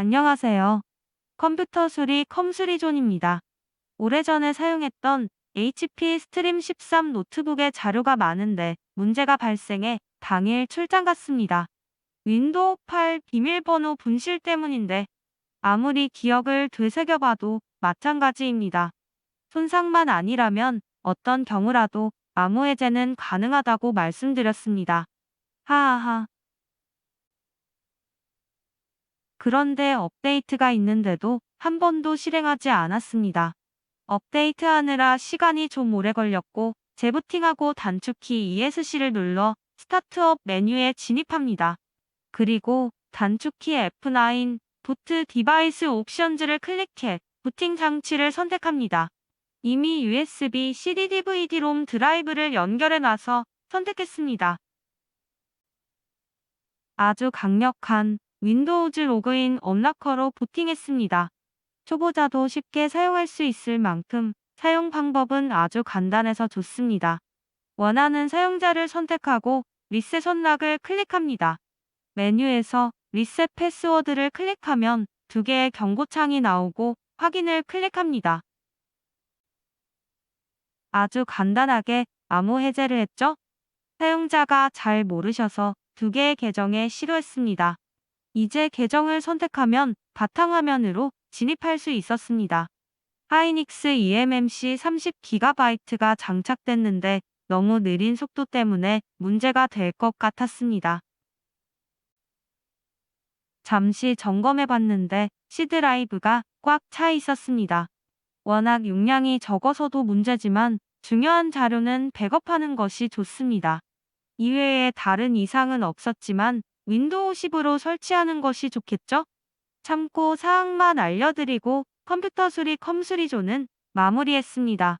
안녕하세요. 컴퓨터 수리 컴수리존입니다. 오래전에 사용했던 HP 스트림 13 노트북에 자료가 많은데 문제가 발생해 당일 출장 갔습니다. 윈도우 8 비밀번호 분실 때문인데 아무리 기억을 되새겨봐도 마찬가지입니다. 손상만 아니라면 어떤 경우라도 암호 해제는 가능하다고 말씀드렸습니다. 하하하. 그런데 업데이트가 있는데도 한 번도 실행하지 않았습니다. 업데이트하느라 시간이 좀 오래 걸렸고 재부팅하고 단축키 ESC를 눌러 스타트업 메뉴에 진입합니다. 그리고 단축키 F9 부트 디바이스 옵션즈를 클릭해 부팅 장치를 선택합니다. 이미 USB CD DVD-롬 드라이브를 연결해 놔서 선택했습니다. 아주 강력한 윈도우즈 로그인 언락커로 부팅했습니다. 초보자도 쉽게 사용할 수 있을 만큼 사용 방법은 아주 간단해서 좋습니다. 원하는 사용자를 선택하고 리셋 선락을 클릭합니다. 메뉴에서 리셋 패스워드를 클릭하면 두 개의 경고창이 나오고 확인을 클릭합니다. 아주 간단하게 암호 해제를 했죠? 사용자가 잘 모르셔서 두 개의 계정에 시도했습니다. 이제 계정을 선택하면 바탕화면으로 진입할 수 있었습니다. 하이닉스 eMMC 30GB가 장착됐는데 너무 느린 속도 때문에 문제가 될 것 같았습니다. 잠시 점검해 봤는데 C드라이브가 꽉 차 있었습니다. 워낙 용량이 적어서도 문제지만 중요한 자료는 백업하는 것이 좋습니다. 이외에 다른 이상은 없었지만 윈도우 10으로 설치하는 것이 좋겠죠? 참고 사항만 알려드리고 컴퓨터 수리 컴수리조는 마무리했습니다.